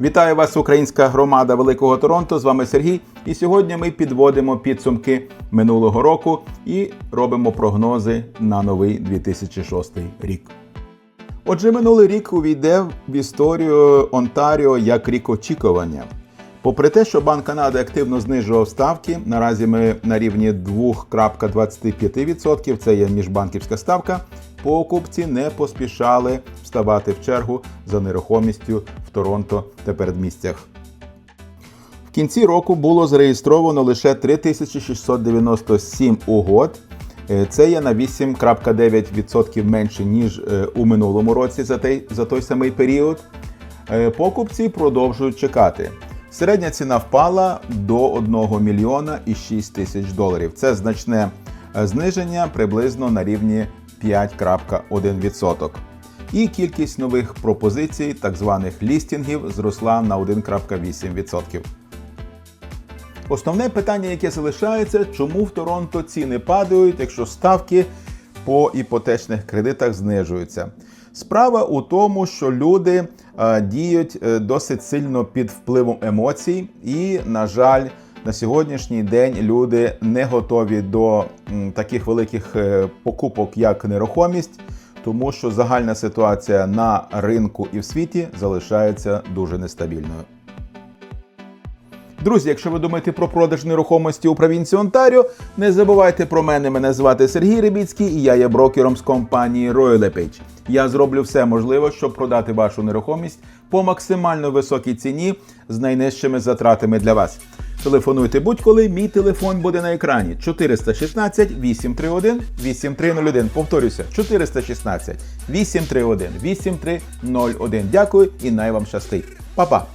Вітаю вас, українська громада Великого Торонто. З вами Сергій. І сьогодні ми підводимо підсумки минулого року і робимо прогнози на новий 2006 рік. Отже, минулий рік увійде в історію Онтаріо як рік очікування. Попри те, що Банк Канади активно знижував ставки, наразі ми на рівні 2,25%, це є міжбанківська ставка, покупці не поспішали вставати в чергу за нерухомістю Торонто та передмістях. В кінці року було зареєстровано лише 3697 угод. Е, Це є на 8,9% менше, ніж е, у минулому році за той, за той самий період. Е, Покупці продовжують чекати. Середня ціна впала до 1 мільйона і 6 тисяч доларів. Це значне зниження приблизно на рівні 5,1%. І кількість нових пропозицій, так званих лістінгів, зросла на 1,8%. Основне питання, яке залишається, чому в Торонто ціни падають, якщо ставки по іпотечних кредитах знижуються. Справа у тому, що люди е, діють е, досить сильно під впливом емоцій, і, на жаль, на сьогоднішній день люди не готові до таких великих е, покупок, як нерухомість, тому що загальна ситуація на ринку і в світі залишається дуже нестабільною. Друзі, якщо ви думаєте про продаж нерухомості у провінції Онтаріо, не забувайте про мене. Мене звати Сергій Рибіцький і я є брокером з компанії Royal LePage. Я зроблю все можливе, щоб продати вашу нерухомість по максимально високій ціні з найнижчими затратами для вас. Телефонуйте будь-коли, мій телефон буде на екрані 416 831 8301. Повторюся, 416 831 8301. Дякую і най вам щастить. Па-па!